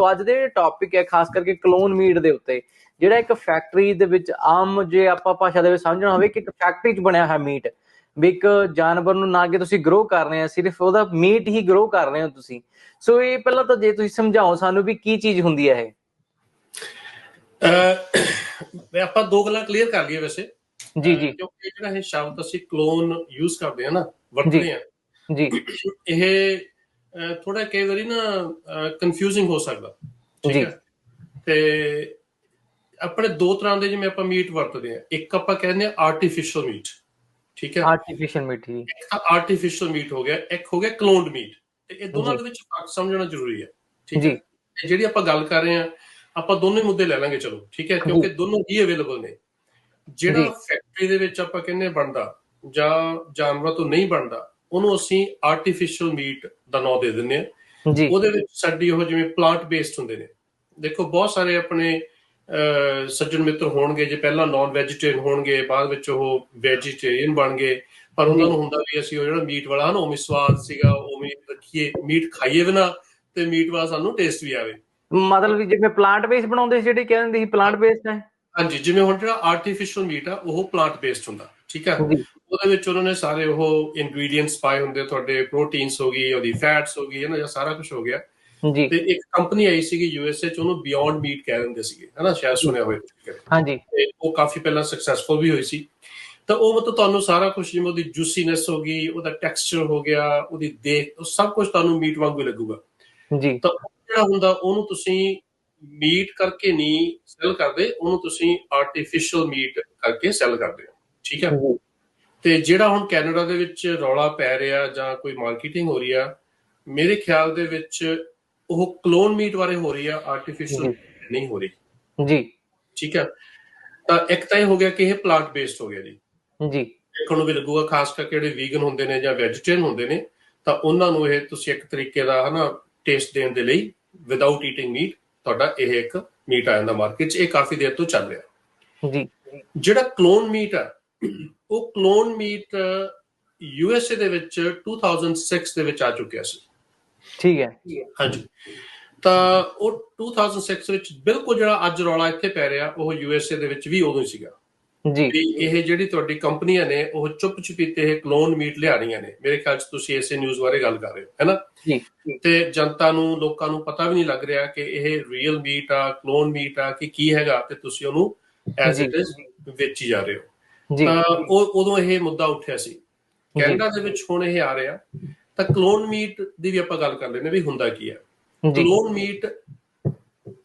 ਸੋ ਅੱਜ ਦੇ ਟੌਪਿਕ ਹੈ ਖਾਸ ਕਰਕੇ ਕਲੋਨ ਮੀਟ ਦੇ ਉੱਤੇ ਜਿਹੜਾ ਇੱਕ ਫੈਕਟਰੀ ਦੇ ਵਿੱਚ ਆਮ ਜੇ ਆਪਾਂ ਭਾਸ਼ਾ ਦੇ ਵਿੱਚ ਸਮਝਣਾ ਹੋਵੇ ਕਿ ਇੱਕ ਫੈਕਟਰੀ 'ਚ ਬਣਿਆ ਹੋਇਆ ਮੀਟ ਵੀ ਇੱਕ ਜਾਨਵਰ ਨੂੰ ਨਾ ਕਿ ਤੁਸੀਂ ਗਰੋ ਕਰ ਰਹੇ ਆ ਸਿਰਫ ਉਹਦਾ ਮੀਟ ਹੀ ਗਰੋ ਕਰ ਰਹੇ ਹੋ ਤੁਸੀਂ। ਸੋ ਇਹ ਪਹਿਲਾਂ ਤਾਂ ਜੇ ਤੁਸੀਂ ਸਮਝਾਓ ਸਾਨੂੰ ਵੀ ਕੀ ਚੀਜ਼ ਹੁੰਦੀ ਹੈ ਇਹ? ਆਪਾਂ ਦੋ ਗੱਲਾਂ ਕਲੀਅਰ ਕਰ ਲਈਏ ਵੈਸੇ। ਜੀ ਜੀ। ਕਿਉਂਕਿ ਜਿਹੜਾ ਇਹ ਸ਼ਬਦ ਅਸੀਂ ਕਲੋਨ ਯੂਜ਼ ਕਰਦੇ ਆ ਨਾ ਵਰਤਦੇ ਆ। ਜੀ। ਇਹ ਥੋੜਾ ਕਈ ਵਾਰੀ ਨਾ ਕਨਫਿਊਜ਼ਿੰਗ ਹੋ ਸਕਦਾ। ਠੀਕ। ਹੈ? ਤੇ ਆਪਣੇ ਦੋ ਤਰ੍ਹਾਂ ਦੇ ਜਿਵੇਂ ਆਪਾਂ ਮੀਟ ਵਰਤਦੇ ਆ ਇੱਕ ਆਪਾਂ ਕਹਿੰਦੇ ਆ ਆਰਟੀਫੀਸ਼ੀਅਲ ਮੀਟ ਠੀਕ ਹੈ? ਆਰਟੀਫੀਸ਼ੀਅਲ ਮੀਟ ਜੀ। ਆਰਟੀਫੀਸ਼ੀਅਲ ਮੀਟ ਹੋ ਗਿਆ ਇੱਕ ਹੋ ਗਿਆ ਕਲੋਨਡ ਮੀਟ ਤੇ ਇਹ ਦੋਨਾਂ ਦੇ ਵਿੱਚ ਫ਼ਰਕ ਸਮਝਣਾ ਜ਼ਰੂਰੀ ਹੈ। ਠੀਕ ਹੈ? ਜੀ ਜਿਹੜੀ ਆਪਾਂ ਗੱਲ ਕਰ ਰਹੇ ਆ ਆਪਾਂ ਦੋਨੋਂ ਹੀ ਮੁੱਦੇ ਲੈ ਲਾਂਗੇ ਚਲੋ। ਠੀਕ ਹੈ? ਕਿਉਂਕਿ ਦੋਨੋਂ ਹੀ ਅਵੇਲੇਬਲ ਨੇ। ਜਿਹੜਾ। ਫੈਕਟਰੀ ਦੇ ਵਿੱਚ ਆਪਾਂ ਕਹਿੰਦੇ ਬਣਦਾ ਜਾਂ ਜਾਨਵਰਾਂ ਤੋਂ ਨਹੀਂ ਬਣਦਾ ਉਹਨੂੰ ਅਸੀਂ ਆਰਟੀਫੀਸ਼ੀਅਲ ਮੀਟ ਦਾ ਨਾਮ ਦੇ ਦਿੰਦੇ ਆ ਜੀ। ਉਹਦੇ ਵਿੱਚ ਸਾਡੀ ਉਹ ਜਿਵੇਂ ਪਲਾਂਟ ਬੇਸਡ ਹੁੰਦੇ ਨੇ। ਦੇਖੋ ਬਹੁਤ ਸਾਰੇ ਆਪਣੇ ਸੱਜਣ ਮਿੱਤਰ ਹੋਣਗੇ ਜੇ ਪਹਿਲਾਂ ਨਾਨ ਵੈਜੀਟੇਰੀਅਨ ਹੋਣਗੇ ਬਾਅਦ ਵਿੱਚ ਉਹ ਵੈਜੀਟੇਰੀਅਨ ਬਣ ਗਏ। ਪਰ ਉਹਨਾਂ। ਨੂੰ ਹੁੰਦਾ ਵੀ ਅਸੀਂ ਉਹ ਜਿਹੜਾ ਮੀਟ ਵਾਲਾ ਨਾ ਉਵੇਂ ਸਵਾਦ ਸੀਗਾ ਉਵੇਂ ਰੱਖੀਏ ਮੀਟ ਖਾਈਏ ਵੀ ਨਾ ਤੇ ਮੀਟ ਵਾਲਾ ਸਾਨੂੰ ਟੇਸਟ ਵੀ ਆਵੇ। ਮਤਲਬ ਜਿਵੇਂ ਪਲਾਂਟ ਬੇਸ ਬਣਾਉਂਦੇ ਸੀ ਜਿਹੜੇ ਕਹਿੰਦੇ ਸੀ ਪਲਾਂਟ ਬੇਸਡ ਹੈ। ਹਾਂਜੀ ਜਿਵੇਂ ਹੁਣ ਜਿਹੜਾ ਆਰਟੀਫੀਸ਼ੀਅਲ ਮੀਟ ਆ ਉਹ ਪਲਾਂਟ ਬੇਸਡ ਹੁੰਦਾ ਠੀਕ ਹੈ ਜੀ। ਉਹਦੇ ਵਿੱਚ ਉਹਨਾਂ ਨੇ ਸਾਰੇ ਉਹ ਇਨਗਰੀਡੀਅੰਟਸ ਪਾਏ ਹੁੰਦੇ ਤੁਹਾਡੇ ਪ੍ਰੋਟੀਨਸ ਹੋ ਗਈ ਉਹਦੀ ਫੈਟਸ ਹੋ ਗਈ ਹੈ ਨਾ ਜਾਂ ਸਾਰਾ ਕੁਝ ਹੋ ਗਿਆ। ਜੀ। ਤੇ ਇੱਕ ਕੰਪਨੀ ਆਈ ਸੀਗੀ ਯੂਐਸਏ ਚ ਉਹਨੂੰ ਬਿਯੋਂਡ ਮੀਟ ਕਹਿ ਦਿੰਦੇ ਸੀਗੇ ਹਨਾ ਸ਼ਾਇਦ ਸੁਣਿਆ ਹੋਵੇ। ਹਾਂਜੀ। ਤੇ ਉਹ ਕਾਫੀ ਪਹਿਲਾਂ ਸਕਸੈਸਫੁਲ ਵੀ ਹੋਈ ਸੀ। ਤਾਂ ਉਹ ਮਤਲਬ ਤੁਹਾਨੂੰ ਸਾਰਾ ਕੁਝ ਜਿਵੇਂ ਉਹਦੀ ਜੂਸੀਨੈਸ ਹੋ ਗਈ ਉਹਦਾ ਟੈਕਸਚਰ ਹੋ ਗਿਆ ਉਹਦੀ ਦੇਖ ਉਹ ਸਭ ਕੁਝ ਤੁਹਾਨੂੰ ਮੀਟ ਵਾਂਗੂ ਹੀ ਲੱਗੂਗਾ। ਜੀ। ਤਾਂ ਜਿਹੜਾ ਹੁੰਦਾ ਉਹਨੂੰ ਤੁਸੀਂ ਮੀਟ ਕਰਕੇ ਨਹੀਂ ਸੈਲ ਕਰਦੇ ਉਹਨੂੰ ਤੁਸੀਂ ਆਰਟੀਫੀਸ਼ੀਅਲ ਮੀਟ ਕਰਕੇ ਸੈਲ ਕਰਦੇ ਹੋ। ਠੀਕ ਹੈ? ਤੇ ਜਿਹੜਾ ਹੁਣ ਕੈਨੇਡਾ ਦੇ ਵਿੱਚ ਰੌਲਾ ਪੈ ਰਿਹਾ ਜਾਂ ਕੋਈ ਮਾਰਕੀਟਿੰਗ ਹੋ ਰਹੀ ਆ ਮੇਰੇ ਖਿਆਲ ਦੇ ਵਿੱਚ ਉਹ ਕਲੋਨ ਮੀਟ ਬਾਰੇ ਹੋ ਰਹੀ ਆ ਆਰਟੀਫੀਸ਼ੀਅਲ। ਨਹੀਂ ਹੋ ਰਹੀ। ਜੀ। ਠੀਕ ਹੈ ਤਾਂ ਇੱਕ ਤਾਂ ਇਹ ਹੋ ਗਿਆ ਕਿ ਇਹ ਪਲਾਂਟ ਬੇਸਡ ਹੋ ਗਿਆ ਜੀ। ਜੀ। ਦੇਖਣ ਨੂੰ ਵੀ ਲੱਗੂਗਾ ਖਾਸ ਕਰਕੇ ਜਿਹੜੇ ਵੀਗਨ ਹੁੰਦੇ ਨੇ ਜਾਂ ਵੈਜੀਟੇਰੀਅਨ ਹੁੰਦੇ ਨੇ ਤਾਂ ਉਹਨਾਂ ਨੂੰ ਇਹ ਤੁਸੀਂ ਇੱਕ ਤਰੀਕੇ ਦਾ ਹਨਾ ਟੇਸਟ ਦੇਣ ਦੇ ਲਈ ਵਿਦਆਊਟ ਈਟਿੰਗ ਮੀਟ ਤੁਹਾਡਾ ਇਹ ਇੱਕ ਮੀਟ ਆ ਜਾਂਦਾ ਮਾਰਕੀਟ 'ਚ। ਇਹ ਕਾਫੀ ਦੇਰ ਤੋਂ ਚੱਲ ਰਿਹਾ। ਜੀ। ਜਿਹੜਾ ਕਲੋਨ ਮੀਟ ਆ ਉਹ ਕਲੋਨ ਮੀਟ ਯੂਐਸਏ ਦੇ ਵਿੱਚ 2006 ਦੇ ਵਿੱਚ ਆ ਚੁੱਕਿਆ ਸੀ। ਠੀਕ ਹੈ। ਹਾਂਜੀ। ਤਾਂ ਉਹ 2006 ਵਿੱਚ ਬਿਲਕੁਲ ਜਿਹੜਾ ਅੱਜ ਰੌਲਾ ਇੱਥੇ ਪੈ ਰਿਹਾ ਉਹ ਯੂਐਸਏ ਦੇ ਵਿੱਚ ਵੀ ਉਦੋਂ ਹੀ ਸੀਗਾ। ਜੀ। ਇਹ ਜਿਹੜੀ ਤੁਹਾਡੀ ਕੰਪਨੀਆਂ ਨੇ ਉਹ ਚੁੱਪ ਚੁਪੀਤੇ ਇਹ ਕਲੋਨ ਮੀਟ ਲਿਆ ਰਹੀਆਂ ਨੇ। ਮੇਰੇ ਖਿਆਲ ਚ ਤੁਸੀਂ ਇਸੇ ਨਿਊਜ਼ ਬਾਰੇ ਗੱਲ ਕਰ ਰਹੇ ਹੋ ਹੈਨਾ ਜੀ। ਤੇ ਜਨਤਾ ਨੂੰ ਲੋਕਾਂ ਨੂੰ ਪਤਾ ਵੀ ਨਹੀਂ ਲੱਗ ਰਿਹਾ ਕਿ ਇਹ ਰੀਅਲ ਮੀਟ ਆ ਕਲੋਨ ਮੀਟ ਆ ਕਿ ਕੀ ਹੈਗਾ ਤੇ ਤੁਸੀਂ ਉਹਨੂੰ ਐਜ਼। ਇਟ ਇਜ਼ ਵੇਚੀ ਜਾ ਰਹੇ ਹੋ। ਤਾਂ ਉਹ ਉਦੋਂ ਇਹ ਮੁੱਦਾ ਉੱਠਿਆ ਸੀ। ਕੈਨੇਡਾ ਦੇ ਵਿੱਚ ਹੁਣ ਇਹ ਆ ਰਿਹਾ। ਤਾਂ ਕਲੋਨ ਮੀਟ ਦੀ ਵੀ ਆਪਾਂ ਗੱਲ ਕਰ ਲੈਂਦੇ ਵੀ ਹੁੰਦਾ ਕੀ ਹੈ। ਕਲੋਨ ਮੀਟ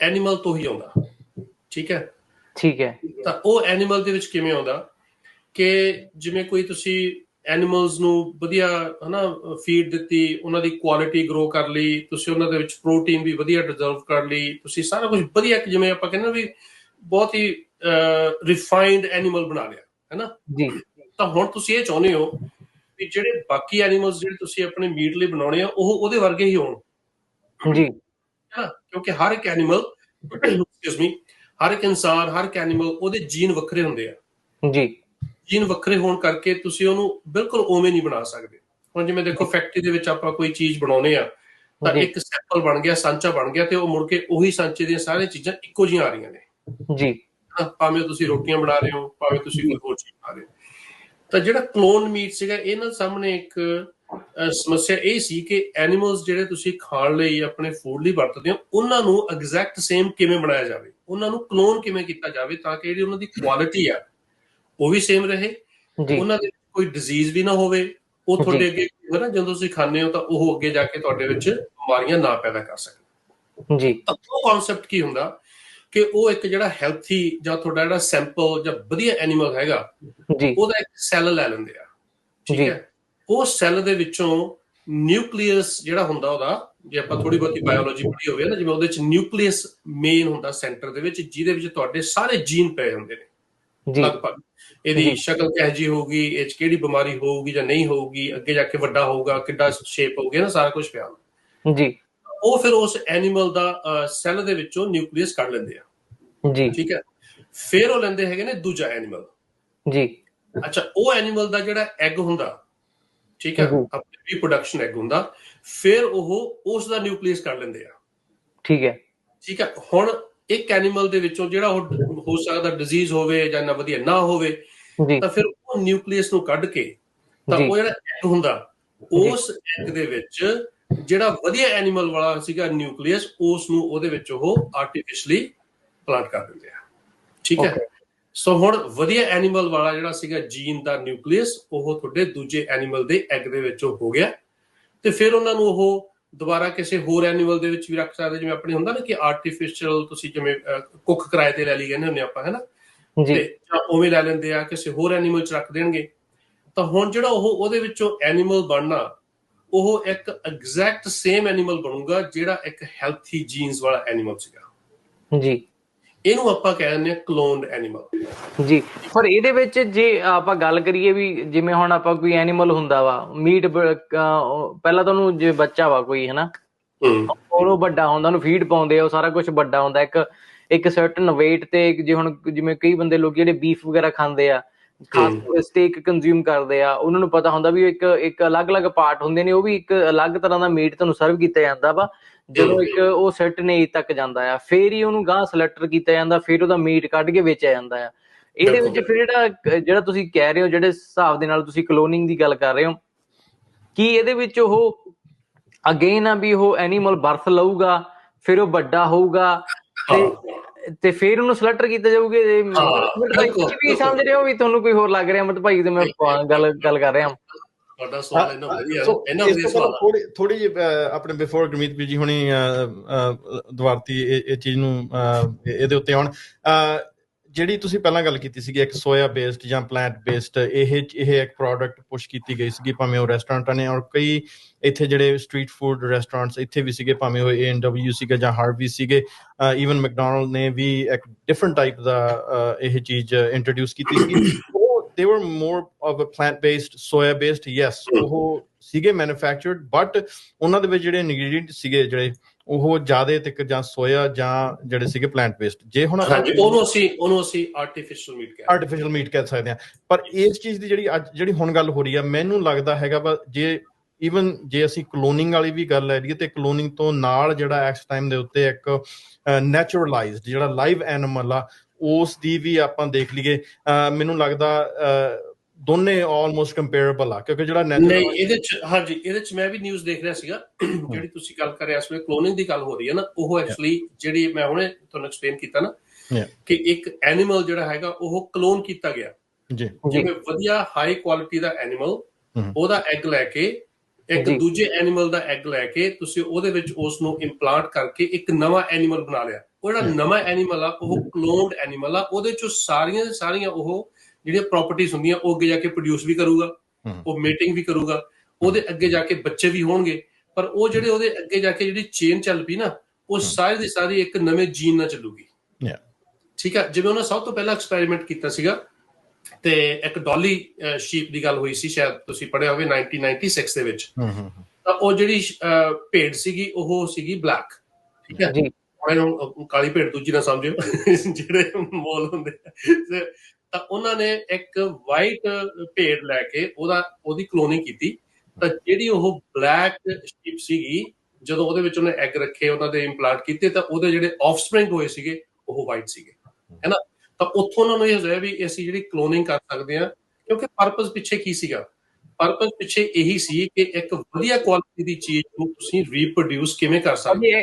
ਐਨੀਮਲ ਤੋਂ ਹੀ ਆਉਂਦਾ। ਠੀਕ ਹੈ। ਠੀਕ ਹੈ। ਤਾਂ ਉਹ ਐਨੀਮਲ ਦੇ ਵਿੱਚ ਕਿਵੇਂ ਆਉਂਦਾ ਕਿ ਜਿਵੇਂ ਕੋਈ ਤੁਸੀਂ ਐਨੀਮਲਸ ਨੂੰ ਵਧੀਆ ਹਨਾ ਫੀਡ ਦਿੱਤੀ ਉਹਨਾਂ ਦੀ ਕੁਆਲਿਟੀ ਗਰੋ ਕਰ ਲਈ ਤੁਸੀਂ ਉਹਨਾਂ ਦੇ ਵਿੱਚ ਪ੍ਰੋਟੀਨ ਵੀ ਵਧੀਆ ਡਿਜ਼ਰਵ ਕਰ ਲਈ ਤੁਸੀਂ ਸਾਰਾ ਕੁਝ ਵਧੀਆ ਜਿਵੇਂ ਆਪਾਂ ਕਹਿੰਦੇ ਨਾ ਵੀ ਬਹੁਤ ਹੀ ਰਿਫਾਈਨਡ ਐਨੀਮਲ ਬਣਾ ਲਿਆ। ਹੈਨਾ? ਜੀ। ਤਾਂ ਹੁਣ ਤੁਸੀਂ ਇਹ ਚਾਹੁੰਦੇ ਹੋ ਵੀ ਜਿਹੜੇ ਬਾਕੀ ਐਨੀਮਲਸ ਜਿਹੜੇ ਤੁਸੀਂ ਆਪਣੇ ਮੀਟ ਲਈ ਬਣਾਉਣੇ ਆ ਉਹ ਉਹਦੇ ਵਰਗੇ ਹੀ ਹੋਣ। ਜੀ। ਹੈਨਾ? ਕਿਉਂਕਿ ਹਰ ਇੱਕ ਐਨੀਮਲ ਐਕਸਕਿਊਜ਼ ਮੀ ਹਰ ਇੱਕ ਇਨਸਾਨ ਹਰ ਇੱਕ ਐਨੀਮਲ ਉਹਦੇ ਜੀਨ ਵੱਖਰੇ ਹੁੰਦੇ ਆ। ਜੀ। ਜੀਨ ਵੱਖਰੇ ਹੋਣ ਕਰਕੇ ਤੁਸੀਂ ਉਹਨੂੰ ਬਿਲਕੁਲ ਉਵੇਂ ਨਹੀਂ ਬਣਾ ਸਕਦੇ। ਹੁਣ ਜਿਵੇਂ ਦੇਖੋ ਫੈਕਟਰੀ ਦੇ ਵਿੱਚ ਆਪਾਂ ਕੋਈ ਚੀਜ਼ ਬਣਾਉਨੇ ਆ ਤਾਂ। ਇੱਕ ਸੈਂਪਲ ਬਣ ਗਿਆ ਸਾਂਚਾ ਬਣ ਗਿਆ ਤੇ ਉਹ ਮੁੜ ਕੇ ਉਹੀ ਸਾਂਚੇ ਦੀਆਂ ਸਾਰੀਆਂ ਚੀਜ਼ਾਂ ਇੱਕੋ ਜਿਹੀਆਂ ਆ ਰਹੀਆਂ ਨੇ। ਜੀ। ਭਾਵੇਂ ਤੁਸੀਂ ਰੋਟੀਆਂ ਬਣਾ ਰਹੇ ਹੋ ਭਾਵੇਂ ਤੁਸੀਂ ਕੋਈ ਹੋਰ ਚੀਜ਼ ਬਣਾ ਰਹੇ ਹੋ। ਤਾਂ ਜਿਹੜਾ ਕਲੋਨ ਮੀਟ ਸੀਗਾ ਇਹਨਾਂ ਸਾਹਮਣੇ ਇੱਕ ਸਮੱਸਿਆ ਇਹ ਸੀ ਕਿ ਐਨੀਮਲਸ ਜਿਹੜੇ ਤੁਸੀਂ ਖਾਣ ਲਈ ਆਪਣੇ ਫੂਡ ਲਈ ਵਰਤਦੇ ਹੋ ਉਹਨਾਂ ਨੂੰ ਐਗਜ਼ੈਕਟ ਸੇਮ ਕਿਵੇਂ ਬਣਾਇਆ ਜਾਵੇ? ਉਹਨਾਂ ਨੂੰ ਕਲੋਨ ਕਿਵੇਂ ਕੀਤਾ ਜਾਵੇ ਤਾਂ ਕਿ ਜਿਹੜੀ ਉਹਨਾਂ ਦੀ ਕੁਆਲਿਟੀ ਆ ਉਹ ਵੀ ਸੇਮ ਰਹੇ। ਜੀ। ਉਹਨਾਂ ਦੇ ਕੋਈ ਡਿਜ਼ੀਜ਼ ਵੀ ਨਾ ਹੋਵੇ। ਉਹ ਤੁਹਾਡੇ ਅੱਗੇ ਹੈ ਨਾ ਜਦੋਂ ਤੁਸੀਂ ਖਾਂਦੇ ਹੋ ਤਾਂ ਉਹ ਅੱਗੇ ਜਾ ਕੇ ਤੁਹਾਡੇ ਵਿੱਚ ਬਿਮਾਰੀਆਂ ਨਾ ਪੈਦਾ ਕਰ ਸਕਣ। ਜੀ। ਤਾਂ ਉਹ ਕਨਸੈਪਟ ਕੀ ਹੁੰਦਾ? ਕਿ ਉਹ ਇੱਕ ਜਿਹੜਾ ਹੈਲਥੀ ਜਾਂ ਤੁਹਾਡਾ ਜਿਹੜਾ ਸੈਂਪਲ ਜਾਂ ਵਧੀਆ ਐਨੀਮਲ ਹੈਗਾ ਜੀ। ਉਹਦਾ ਇੱਕ ਸੈੱਲ ਲੈ ਲੈਂਦੇ ਆ। ਠੀਕ ਜੀ। ਹੈ? ਉਹ ਸੈੱਲ ਦੇ ਵਿੱਚੋਂ ਨਿਊਕਲੀਅਸ ਜਿਹੜਾ ਹੁੰਦਾ ਉਹਦਾ ਜੇ ਆਪਾਂ ਥੋੜੀ ਬਹੁਤੀ ਬਾਇਓਲੋਜੀ ਪੜ੍ਹੀ ਹੋਵੇ ਨਾ ਜਿਵੇਂ ਉਹਦੇ ਵਿੱਚ ਨਿਊਕਲੀਅਸ ਮੇਨ ਹੁੰਦਾ ਸੈਂਟਰ ਦੇ ਵਿੱਚ ਜਿਹਦੇ ਵਿੱਚ ਤੁਹਾਡੇ ਸਾਰੇ ਜੀਨ ਪਏ ਹੁੰਦੇ ਨੇ। ਜੀ। ਲਗਭਗ। ਇਹਦੀ ਜੀ। ਸ਼ਕਲ ਕਿਹੋ ਜਿਹੀ ਹੋਊਗੀ ਇਹ 'ਚ ਕਿਹੜੀ ਬਿਮਾਰੀ ਹੋਊਗੀ ਜਾਂ ਨਹੀਂ ਹੋਊਗੀ ਅੱਗੇ ਜਾ ਕੇ ਵੱਡਾ ਹੋਊਗਾ ਕਿੱਡਾ ਸ਼ੇਪ ਹੋਊਗੀ ਨਾ ਸਾਰਾ ਕੁਝ ਪਿਆ ਹੁੰਦਾ। ਜੀ। ਉਹ ਫਿਰ ਉਸ ਐਨੀਮਲ ਦਾ ਸੈੱਲ ਦੇ ਵਿੱਚੋਂ ਨਿਊਕਲੀਅਸ ਕੱਢ ਲੈਂਦੇ ਆ। ਜੀ। ਠੀਕ ਹੈ? ਫਿਰ ਉਹ ਲੈਂਦੇ ਹੈਗੇ ਨੇ ਦੂਜਾ ਐਨੀਮਲ ਜੀ। ਅੱਛਾ ਉਹ ਐਨੀਮਲ ਦਾ ਜਿਹੜਾ ਐਗ ਹੁੰਦਾ ਠੀਕ ਹੈ। ਆਪਣੀ ਰੀਪਰੋਡਕਸ਼ਨ ਐਗ ਹੁੰਦਾ ਫਿਰ ਉਹ ਉਸ ਦਾ ਨਿਊਕਲੀਅਸ ਕੱਢ ਲੈਂਦੇ ਆ। ਠੀਕ ਹੈ। ਠੀਕ ਹੈ? ਹੁਣ ਇੱਕ ਐਨੀਮਲ ਦੇ ਵਿੱਚੋਂ ਜਿਹੜਾ ਉਹ ਹੋ ਸਕਦਾ ਡਿਜ਼ੀਜ਼ ਹੋਵੇ ਜਾਂ ਨਾ ਵਧੀਆ ਨਾ ਹੋਵੇ ਤਾਂ ਫਿਰ ਉਹ ਨਿਊਕਲੀਅਸ ਨੂੰ ਕੱਢ ਕੇ ਤਾਂ। ਉਹ ਜਿਹੜਾ ਐਗ ਹੁੰਦਾ ਉਸ ਐਗ ਦੇ ਵਿੱਚ ਜਿਹੜਾ ਵਧੀਆ ਐਨੀਮਲ ਵਾਲਾ ਸੀਗਾ ਨਿਊਕਲੀਅਸ ਉਸ ਨੂੰ ਉਹਦੇ ਵਿੱਚ ਉਹ ਆਰਟੀਫੀਸ਼ੀਅਲੀ ਪਲਾਂਟ ਕਰ ਦਿੰਦੇ ਆ। ਠੀਕ ਹੈ. ਸੋ ਹੁਣ ਵਧੀਆ ਐਨੀਮਲ ਵਾਲਾ ਜਿਹੜਾ ਸੀਗਾ ਜੀਨ ਦਾ ਨਿਊਕਲੀਅਸ ਉਹ ਤੁਹਾਡੇ ਦੂਜੇ ਐਨੀਮਲ ਦੇ ਐਗ ਦੇ ਵਿੱਚ ਹੋ ਗਿਆ। ਤੇ ਫਿਰ ਉਹਨਾਂ ਨੂੰ ਉਹ ਦੁਬਾਰਾ ਕਿਸੇ ਹੋਰ ਐਨੀਮਲ ਦੇ ਵਿੱਚ ਵੀ ਰੱਖ ਸਕਦੇ ਜਿਵੇਂ ਆਪਣੇ ਹੁੰਦਾ ਨਾ ਕਿ ਆਰਟੀਫੀਸ਼ੀਅਲ ਤੁਸੀਂ ਜਿਵੇਂ ਕੁੱਕ ਕਿਰਾਏ ਤੇ ਲੈ ਲਈ ਕਹਿੰਦੇ ਹੁੰਦੇ ਆਪਾਂ ਹੈਨਾ ਜੀ। ਤੇ ਜਾਂ ਉਵੇਂ ਲੈ ਲੈਂਦੇ ਆ ਕਿਸੇ ਹੋਰ ਐਨੀਮਲ ਚ ਰੱਖ ਦੇਣਗੇ। ਤਾਂ ਹੁਣ ਜਿਹੜਾ ਉਹ ਉਹਦੇ ਵਿੱਚੋਂ ਐਨੀਮਲ ਬਣਨਾ ਉਹ ਇੱਕ ਐਗਜ਼ੈਕਟ ਸੇਮ ਐਨੀਮਲ ਬਣੂਗਾ ਜਿਹੜਾ ਇੱਕ ਹੈਲਥੀ ਜੀਨਸ ਵਾਲਾ ਐਨੀਮਲ ਸੀਗਾ। ਜੀ। ਇਹਨੂੰ ਆਪਾਂ ਕਹਿੰਦੇ ਆ ਕਲੋਨਡ ਐਨੀਮਲ ਜੀ। ਪਰ ਇਹਦੇ ਵਿੱਚ ਜੇ ਆਪਾਂ ਗੱਲ ਕਰੀਏ ਵੀ ਜਿਵੇਂ ਹੁਣ ਆਪਾਂ ਕੋਈ ਐਨੀਮਲ ਹੁੰਦਾ ਵਾ ਮੀਟ ਪਹਿਲਾਂ ਤੁਹਾਨੂੰ ਜੇ ਬੱਚਾ ਵਾ ਕੋਈ ਹਨਾ? ਹੂੰ। ਉਹਨੂੰ ਵੱਡਾ ਹੁੰਦਾ ਉਹਨੂੰ ਫੀਡ ਪਾਉਂਦੇ ਆ ਉਹ ਸਾਰਾ ਕੁਝ ਵੱਡਾ ਹੁੰਦਾ। ਇੱਕ ਇੱਕ ਸਰਟਨ weight ਤੇ ਜੇ ਹੁਣ ਜਿਵੇਂ ਕਈ ਬੰਦੇ ਲੋਕ ਜਿਹੜੇ ਬੀਫ ਵਗੈਰਾ ਖਾਂਦੇ ਆ ਖਾਸ ਸਟੇਕ ਕੰਜ਼ਿਊਮ ਕਰਦੇ ਆ ਉਹਨਾਂ ਨੂੰ ਪਤਾ ਹੁੰਦਾ ਵੀ ਇੱਕ ਇੱਕ ਅਲੱਗ-ਅਲੱਗ ਪਾਰਟ ਹੁੰਦੇ ਨੇ ਉਹ ਵੀ ਇੱਕ ਅਲੱਗ ਤਰ੍ਹਾਂ ਦਾ ਮੀਟ ਤੁਹਾਨੂੰ ਸਰਵ ਕੀਤਾ ਜਾਂਦਾ ਵਾ ਜਦੋਂ ਇੱਕ ਉਹ ਸਰਟਨ ਏਜ ਤੱਕ ਜਾਂਦਾ ਆ ਫੇਰ ਹੀ ਉਹਨੂੰ ਗਾਂ ਸਲੈਕਟਰ ਕੀਤਾ ਜਾਂਦਾ ਫਿਰ ਉਹਦਾ ਮੀਟ ਕੱਢ ਕੇ ਵੇਚਿਆ ਜਾਂਦਾ ਆ। ਇਹਦੇ ਵਿੱਚ ਫਿਰ ਜਿਹੜਾ ਜਿਹੜਾ ਤੁਸੀਂ ਕਹਿ ਰਹੇ ਹੋ ਜਿਹੜੇ ਹਿਸਾਬ ਦੇ ਨਾਲ ਤੁਸੀਂ ਕਲੋਨਿੰਗ ਦੀ ਗੱਲ ਕਰ ਰਹੇ ਹੋ ਕੀ ਇਹਦੇ ਵਿੱਚ ਉਹ ਅਗੇਨ ਆ ਵੀ ਉਹ ਐਨੀਮਲ ਬਰਥ ਲਊਗਾ ਫਿਰ ਉਹ ਵੱਡਾ ਹੋਊਗਾ ਤੇ ਤੇ ਫਿਰ ਉਹਨੂੰ ਸਲੈਕਟਰ ਕੀਤਾ ਜਾਊਗਾ ਵੀ ਸਮਝ ਰਹੇ ਹੋ ਵੀ ਤੁਹਾਨੂੰ ਕੋਈ ਹੋਰ ਲੱਗ ਰਿਹਾ ਮਤਲਬ ਭਾਈ ਤੇ ਮੈਂ ਗੱਲ ਗੱਲ ਕਰ ਰਿਹਾ ਤੁਹਾਡਾ ਸਵਾਲ ਇਹਨਾਂ ਵਧੀਆ ਇਹਨਾਂ ਵਧੀਆ ਸਵਾਲ ਥੋੜੀ ਥੋੜੀ ਆਪਣੇ ਬਿਫੋਰ ਗਰਮੀਤ ਵੀ ਜੀ ਹੁਣੀ ਦਵਾਰਤੀ ਇਹ ਚੀਜ਼ ਨੂੰ ਇਹਦੇ ਉੱਤੇ ਆਉਣ। ਜਿਹੜੀ ਤੁਸੀਂ ਪਹਿਲਾਂ ਗੱਲ ਕੀਤੀ ਸੀਗੀ, ਇੱਕ ਸੋਇਆ ਬੇਸਡ ਜਾਂ ਪਲਾਂਟ ਬੇਸਡ ਇਹ ਇਹ ਇੱਕ ਪ੍ਰੋਡਕਟ ਪੁਸ਼ ਕੀਤੀ ਗਈ ਸੀਗੀ, ਭਾਵੇਂ ਉਹ ਰੈਸਟੋਰੈਂਟਾਂ ਨੇ, ਔਰ ਕਈ ਇੱਥੇ ਜਿਹੜੇ ਸਟਰੀਟ ਫੂਡ ਰੈਸਟੋਰੈਂਟਸ ਇੱਥੇ ਵੀ ਸੀਗੇ, ਭਾਵੇਂ ਉਹ ਏ&ਡਬਲਯੂ ਸੀਗਾ ਜਾਂ ਹਾਰਵੀ ਸੀਗੇ ਈਵਨ ਮੈਕਡੋਨਲਡ ਨੇ ਵੀ ਇੱਕ ਡਿਫਰੈਂਟ ਟਾਈਪ ਦਾ ਇਹ ਚੀਜ਼ ਇੰਟਰੋਡਿਊਸ ਕੀਤੀ ਸੀ। ਉਹ, they were more of a plant based, soya based, yes, ਉਹ ਸੀਗੇ ਮੈਨੂਫੈਕਚਰਡ ਬਟ ਉਹਨਾਂ ਦੇ ਵਿੱਚ ਜਿਹੜੇ ਇੰਗਰੀਡੀਐਂਟ ਸੀਗੇ, ਜਿਹੜੇ ਉਹ ਜ਼ਿਆਦਾ ਤੱਕ ਜਾਂ ਸੋਇਆ ਜਾਂ ਜਿਹੜੇ ਸੀਗੇ ਪਲਾਂਟ ਬੇਸਡ ਜੇ ਹੁਣ ਹਾਂਜੀ ਉਹਨੂੰ ਅਸੀਂ ਉਹਨੂੰ ਅਸੀਂ ਆਰਟੀਫੀਸ਼ੀਅਲ ਮੀਟ ਕਹਿੰਦੇ ਆਰਟੀਫੀਸ਼ੀਅਲ ਮੀਟ ਕਹਿ ਸਕਦੇ ਹਾਂ। ਪਰ ਇਸ ਚੀਜ਼ ਦੀ ਜਿਹੜੀ ਅੱਜ ਜਿਹੜੀ ਹੁਣ ਗੱਲ ਹੋ ਰਹੀ ਆ ਮੈਨੂੰ ਲੱਗਦਾ ਹੈਗਾ ਵਾ ਜੇ ਇਵਨ ਜੇ ਅਸੀਂ ਕਲੋਨਿੰਗ ਵਾਲੀ ਵੀ ਗੱਲ ਲੈ ਲਈਏ ਤੇ ਕਲੋਨਿੰਗ ਤੋਂ ਨਾਲ ਜਿਹੜਾ ਐਕਸ ਟਾਈਮ ਦੇ ਉੱਤੇ ਇੱਕ ਨੈਚੁਰਲਾਈਜ਼ਡ ਜਿਹੜਾ ਲਾਈਵ ਐਨੀਮਲ ਆ ਉਸ ਦੀ ਵੀ ਆਪਾਂ ਦੇਖ ਲਈਏ। ਮੈਨੂੰ ਲੱਗਦਾ ਦੋਨੇ ਆਲਮੋਸਟ ਕੰਪੇਅਰੇਬਲ ਆ ਕਿਉਂਕਿ ਜਿਹੜਾ ਨਹੀਂ ਇਹਦੇ ਚ ਹਾਂਜੀ ਇਹਦੇ ਚ ਮੈਂ ਵੀ ਨਿਊਜ਼ ਦੇਖ ਰਿਹਾ ਸੀਗਾ ਜਿਹੜੀ ਤੁਸੀਂ ਗੱਲ ਕਰ ਰਹੇ ਇਸ ਵੇਲੇ ਕਲੋਨਿੰਗ ਦੀ ਗੱਲ ਹੋ ਰਹੀ ਹੈ ਨਾ ਉਹ ਐਕਚੁਅਲੀ ਜਿਹੜੀ ਮੈਂ ਹੁਣੇ ਤੁਹਾਨੂੰ ਐਕਸਪਲੇਨ ਕੀਤਾ ਨਾ. ਕਿ ਇੱਕ ਐਨੀਮਲ ਜਿਹੜਾ ਹੈਗਾ ਉਹ ਕਲੋਨ ਕੀਤਾ ਗਿਆ ਜੀ ਜਿਵੇਂ ਵਧੀਆ ਹਾਈ ਕੁਆਲਿਟੀ ਦਾ ਐਨੀਮਲ। ਉਹਦਾ ਐਗ ਲੈ ਕੇ ਇੱਕ। ਦੂਜੇ ਐਨੀਮਲ ਦਾ ਐਗ ਲੈ ਕੇ ਤੁਸੀਂ ਉਹਦੇ ਵਿੱਚ ਉਸ ਨੂੰ ਇੰਪਲਾਂਟ ਕਰਕੇ ਇੱਕ ਨਵਾਂ ਐਨੀਮਲ ਬਣਾ ਲਿਆ ਉਹ ਜਿਹੜਾ. ਨਵਾਂ ਐਨੀਮਲ ਆ ਉਹ ਕਲੋਨਡ ਐਨੀਮਲ ਆ ਉਹਦੇ ਚੋਂ ਸਾਰੀਆਂ ਸਾਰੀਆਂ ਉਹ ਜਿਹੜੀਆਂ ਪ੍ਰਾਪਰਟੀਆਂ ਹੁੰਦੀਆਂ ਉਹ ਅੱਗੇ ਜਾ ਕੇ ਪ੍ਰੋਡਿਊਸ ਵੀ ਕਰੂਗਾ। ਉਹ ਮੀਟਿੰਗ ਵੀ ਕਰੂਗਾ ਉਹਦੇ ਅੱਗੇ ਜਾ ਕੇ ਬੱਚੇ ਵੀ ਹੋਣਗੇ ਪਰ ਉਹ ਜਿਹੜੇ ਉਹਦੇ ਅੱਗੇ ਜਾ ਕੇ ਜਿਹੜੀ ਚੇਨ ਚੱਲ ਪਈ ਨਾ ਉਹ ਸਾਰੀ ਦੀ ਸਾਰੀ ਇੱਕ ਨਵੇਂ ਜੀਨ ਨਾਲ ਚੱਲੂਗੀ. ਠੀਕ ਹੈ ਜਿਵੇਂ ਉਹਨਾਂ ਸਭ ਤੋਂ ਪਹਿਲਾਂ ਐਕਸਪੈਰੀਮੈਂਟ ਕੀਤਾ ਸੀਗਾ ਤੇ ਇੱਕ ਡਾਲੀ ਸ਼ੀਪ ਦੀ ਗੱਲ ਹੋਈ ਸੀ ਸ਼ਾਇਦ ਤੁਸੀਂ ਪੜ੍ਹਿਆ ਹੋਵੇ 1996 ਦੇ ਵਿੱਚ। ਤਾਂ ਉਹ ਜਿਹੜੀ ਭੇਡ ਸੀਗੀ ਉਹ ਸੀਗੀ ਬਲੈਕ ਠੀਕ ਹੈ ਜੀ। ਅਹ, ਕਾਲੀ ਭੇਡ ਦੂਜੀ ਨਾ ਸਮਝਿਓ ਜਿਹੜੇ ਮੋਲ ਹੁੰਦੇ। ਤਾਂ ਉਹਨਾਂ ਨੇ ਇੱਕ ਵਾਈਟ ਭੇਡ ਲੈ ਕੇ ਉਹਦਾ, ਉਹਦੀ ਕਲੋਨਿੰਗ ਕੀਤੀ। ਤਾਂ ਜਿਹੜੀ ਉਹ ਬਲੈਕ ਸ਼ੀਪ ਸੀਗੀ, ਜਦੋਂ ਉਹਦੇ ਵਿੱਚ ਉਹਨੇ ਐਗ ਰੱਖੇ, ਉਹਨਾਂ ਦੇ ਇੰਪਲਾਂਟ ਕੀਤੇ, ਤਾਂ ਉਹਦੇ ਜਿਹੜੇ ਆਫਸਪ੍ਰਿੰਗ ਹੋਏ ਸੀਗੇ, ਉਹ ਵਾਈਟ ਸੀਗੇ। ਹੈਨਾ? ਤਾਂ ਉੱਥੋਂ ਉਹਨਾਂ ਨੂੰ ਇਹ ਹੋਇਆ ਵੀ ਅਸੀਂ ਜਿਹੜੀ ਕਲੋਨਿੰਗ ਕਰ ਸਕਦੇ ਹਾਂ, ਕਿਉਂਕਿ ਪਰਪਸ ਪਿੱਛੇ ਕੀ ਸੀਗਾ? ਪਰਪਸ ਪਿੱਛੇ ਇਹੀ ਸੀ ਕਿ ਇੱਕ ਵਧੀਆ ਕੁਆਲਿਟੀ ਦੀ ਚੀਜ਼ ਨੂੰ ਤੁਸੀਂ ਰੀਪਰੋਡਿਊਸ ਕਿਵੇਂ ਕਰ ਸਕਦੇ